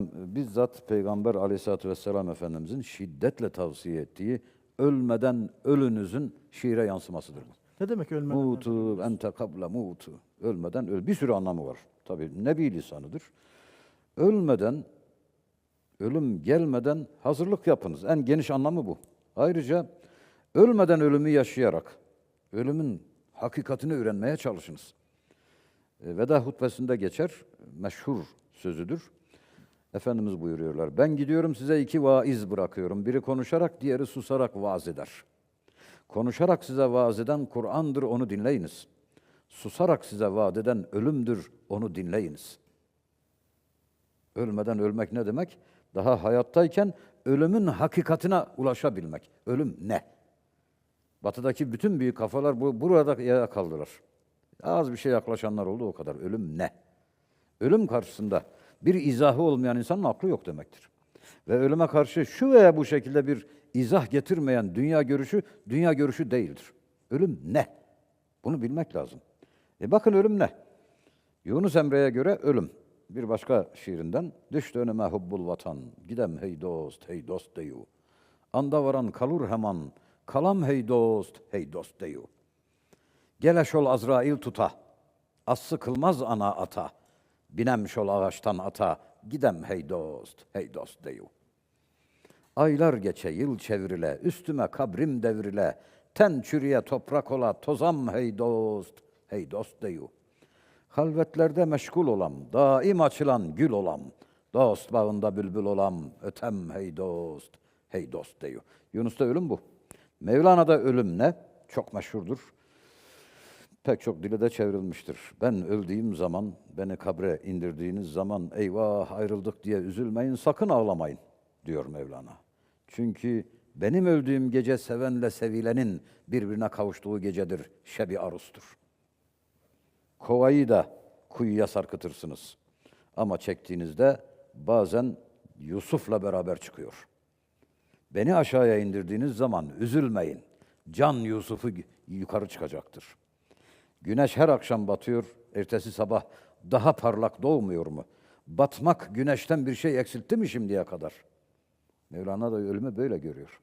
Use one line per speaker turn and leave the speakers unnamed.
bizzat Peygamber aleyhissalatü vesselam Efendimizin şiddetle tavsiye ettiği ölmeden ölünüzün şiire yansımasıdır bu.
Ne demek ölmeden?
Mutu ente kable mutu. Ölmeden öl. Bir sürü anlamı var. Tabi nebi lisanıdır. Ölmeden, ölüm gelmeden hazırlık yapınız. En geniş anlamı bu. Ayrıca ölmeden ölümü yaşayarak ölümün hakikatini öğrenmeye çalışınız. E, Veda hutbesinde geçer, meşhur sözüdür. Efendimiz buyuruyorlar, ben gidiyorum size iki vaiz bırakıyorum. Biri konuşarak, diğeri susarak vaaz eder. Konuşarak size vaaz eden Kur'an'dır, onu dinleyiniz. Susarak size vaat eden ölümdür, onu dinleyiniz. Ölmeden ölmek ne demek? Daha hayattayken ölümün hakikatine ulaşabilmek. Ölüm ne? Batıdaki bütün büyük kafalar bu, burada yaya kaldılar. Az bir şey yaklaşanlar oldu o kadar. Ölüm ne? Ölüm karşısında bir izahı olmayan insanın aklı yok demektir. Ve ölüme karşı şu veya bu şekilde bir izah getirmeyen dünya görüşü, dünya görüşü değildir. Ölüm ne? Bunu bilmek lazım. E bakın ölüm ne? Yunus Emre'ye göre ölüm. Bir başka şiirinden düştü önüme hubbul vatan, gidem hey dost, hey dost deyu. Anda varan kalur hemen, kalam hey dost, hey dost deyu. Gele şol Azrail tuta, az sıkılmaz ana ata. Binem şol ağaçtan ata, gidem hey dost, hey dost deyu. Aylar geçe yıl çevrile, üstüme kabrim devrile, ten çürüye toprak ola, tozam hey dost, hey dost deyu. Halvetlerde meşgul olam, daim açılan gül olam, dost bağında bülbül olam, ötem hey dost, hey dost deyu. Yunus'ta ölüm bu. Mevlana'da ölüm ne? Çok meşhurdur pek çok dile de çevrilmiştir. Ben öldüğüm zaman, beni kabre indirdiğiniz zaman eyvah ayrıldık diye üzülmeyin, sakın ağlamayın diyor Mevlana. Çünkü benim öldüğüm gece sevenle sevilenin birbirine kavuştuğu gecedir, şebi arustur. Kovayı da kuyuya sarkıtırsınız. Ama çektiğinizde bazen Yusuf'la beraber çıkıyor. Beni aşağıya indirdiğiniz zaman üzülmeyin. Can Yusuf'u yukarı çıkacaktır. Güneş her akşam batıyor, ertesi sabah daha parlak doğmuyor mu? Batmak güneşten bir şey eksiltti mi şimdiye kadar? Mevlana da ölümü böyle görüyor.